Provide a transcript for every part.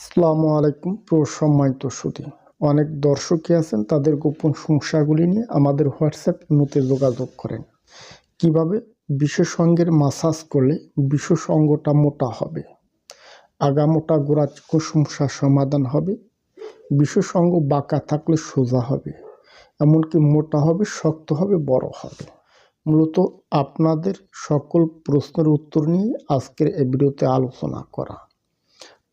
আসসালামু আলাইকুম প্রসম্মানিত সুদী অনেক দর্শকই আছেন তাদের গোপন সমস্যাগুলি নিয়ে আমাদের হোয়াটসঅ্যাপ ইমোতে যোগাযোগ করেন। কীভাবে? বিশেষজ্ঞের মাসাজ করলে বিশেষজ্ঞটা মোটা হবে। আগা মোটা গোড়া চিকন সমস্যার সমাধান হবে। বিশেষজ্ঞ বাঁকা থাকলে সোজা হবে। এমনকি মোটা হবে, শক্ত হবে, বড় হবে। মূলত আপনাদের সকল প্রশ্নের উত্তর নিয়ে আজকের এই ভিডিওতে আলোচনা করা।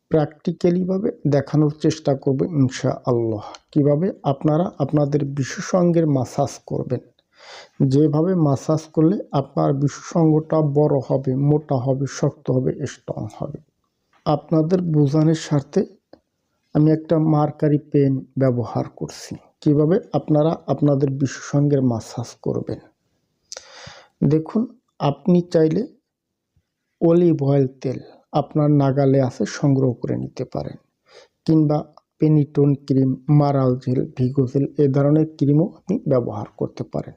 প্র্যাকটিক্যালিভাবে দেখানোর চেষ্টা করব ইনশা আল্লাহ কীভাবে? আপনারা আপনাদের বিশেষজ্ঞের মাসাজ করবেন। যেভাবে মাসাজ করলে আপনার বিশেষজ্ঞটা বড় হবে, মোটা হবে, শক্ত হবে স্ট্রং হবে। আপনাদের বোঝানোর স্বার্থে আমি একটা মার্কারি পেন ব্যবহার করছি। কীভাবে? আপনারা আপনাদের বিশেষজ্ঞের মাসাজ করবেন। দেখুন, আপনি চাইলে অলিভ অয়েল তেল আপনার নাগালে আছে, সংগ্রহ করে নিতে পারেন। কিংবা পেনিটোন ক্রিম, মারাল জেল ভিগো জেল এ ধরনের ক্রিমও আপনি ব্যবহার করতে পারেন।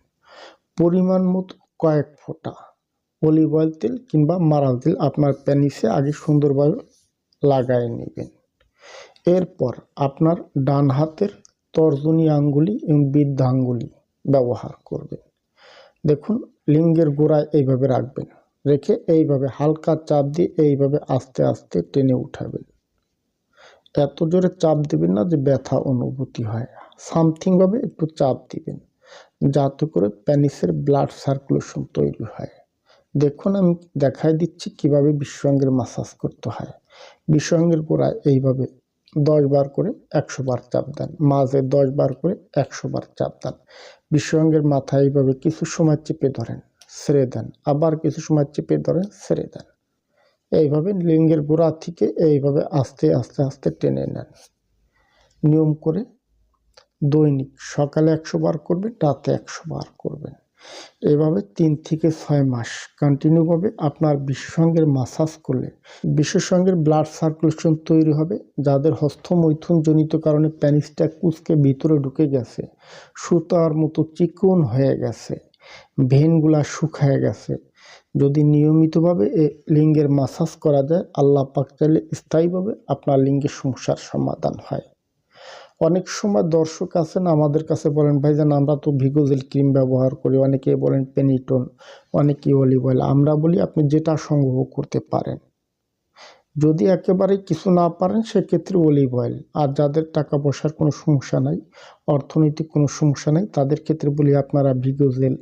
পরিমাণ মতো কয়েক ফোঁটা অলিভ অয়েল তেল কিংবা মারাল তেল আপনার প্যানিসে আগে সুন্দরভাবে লাগাই নেবেন। এরপর আপনার ডান হাতের তর্জনী আঙ্গুলি এবং বৃদ্ধাঙ্গুলি ব্যবহার করবেন। দেখুন, লিঙ্গের গোড়ায় এইভাবে রাখবেন। রেখে এইভাবে হালকা চাপ দিয়ে এইভাবে আস্তে আস্তে টেনে উঠাবেন। এত জোরে চাপ দেবেন না যে ব্যথা অনুভূতি হয়। সামথিংভাবে একটু চাপ দিবেন যাতে করে প্যানিসের ব্লাড সার্কুলেশন তৈরি হয়। দেখুন, আমি দেখাই দিচ্ছি কীভাবে বিশ্বঙ্গের মাসাজ করতে হয়। বিশ্বঙ্গের গোড়ায় এইভাবে দশ বার করে একশো বার চাপ দেন, মাঝে দশ বার করে একশো বার চাপ দেন। বিশ্বঙ্গের মাথায় এইভাবে কিছু সময় চেপে ধরেন। ছেড়ে দেন। আবার কিছু সময় চেপে ধরে ছেড়ে দেন। এইভাবে লিঙ্গের গোড়া থেকে এইভাবে আস্তে আস্তে আস্তে টেনে নেন। নিয়ম করে দৈনিক সকালে একশো বার করবেন, রাতে একশো বার করবেন। এভাবে তিন থেকে ছয় মাস কন্টিনিউভাবে আপনার বিশেষজ্ঞের মাসাজ করলে বিশেষজ্ঞের ব্লাড সার্কুলেশন তৈরি হবে, যাদের হস্তমৈথুন জনিত কারণে প্যানিসটা কুচকে ভিতরে ঢুকে গেছে, সুতার মতো চিকন হয়ে গেছে। ভেনগুলা শুকায় গেছে। যদি নিয়মিতভাবে এ লিঙ্গের মাসাজ করা যায়, আল্লাহ পাক চাইলে স্থায়ীভাবে আপনার লিঙ্গের সমস্যার সমাধান হয়। অনেক সময় দর্শক আছেন, আমাদের কাছে বলেন, ভাই যেন আমরা তো ভিগোজেল ক্রিম ব্যবহার করি। অনেকে বলেন, পেনিটন অনেকে অলিভ অয়েল আমরা বলি, আপনি যেটা সংগ্রহ করতে পারেন। যদি একেবারে কিছু না পারেন, সেক্ষেত্রে অলিভ অয়েল আর যাদের টাকা পয়সার কোনো সমস্যা নাই, অর্থনৈতিক কোনো সমস্যা নাই, তাদের ক্ষেত্রে বলি আপনারা ভিগো জেল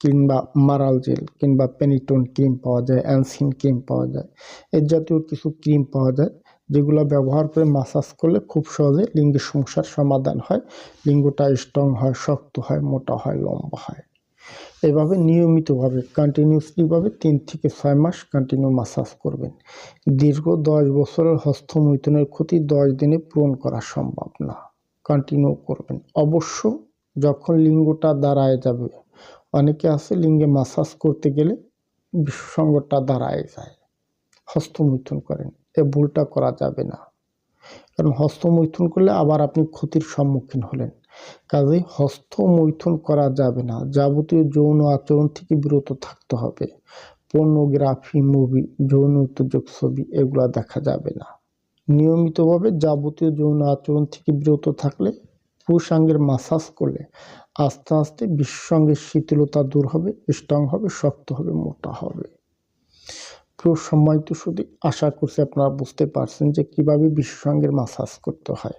কিংবা মারাল জেল কিংবা পেনিটন ক্রিম পাওয়া যায়, অ্যানসিন ক্রিম পাওয়া যায়, এর জাতীয় কিছু ক্রিম পাওয়া যায়, যেগুলো ব্যবহার করে মাসাজ করলে খুব সহজে লিঙ্গের সমস্যার সমাধান হয়, লিঙ্গটা স্ট্রং হয়, শক্ত হয়, মোটা হয়, লম্বা হয়। এভাবে নিয়মিতভাবে কন্টিনিউসলিভাবে তিন থেকে ছয় মাস কন্টিনিউ মাসাজ করবেন। দীর্ঘ দশ বছরের হস্তমৈথুনের ক্ষতি দশ দিনে পূরণ করা সম্ভব না। কন্টিনিউ করবেন। অবশ্য যখন লিঙ্গটা দাঁড়ায় যাবে, অনেকে আছে লিঙ্গে মাসাজ করতে গেলে বিশ্বসঙ্গটা দাঁড়ায় যায়, হস্তমৈথুন করেন। এ ভুলটা করা যাবে না। কারণ হস্তমৈথুন করলে আবার আপনি ক্ষতির সম্মুখীন হলেন। কাজেই হস্ত মৈথুন করা যাবে না। যাবতীয় যৌন আচরণ থেকে বিরত থাকতে হবে। পর্নোগ্রাফি, মুভি, যৌন উত্তেজক ছবি এগুলা দেখা যাবে না। নিয়মিতভাবে যাবতীয় যৌন আচরণ থেকে বিরত থাকলে পুরুষাঙ্গের মাসাজ করলে আস্তে আস্তে বিশ্বঙ্গের শীতলতা দূর হবে, স্ট্রং হবে, শক্ত হবে, মোটা হবে। প্রিয় সম্মানিত শুধু আশা করছি আপনারা বুঝতে পারছেন যে কীভাবে বিশ্বঙ্গের মাসাজ করতে হয়।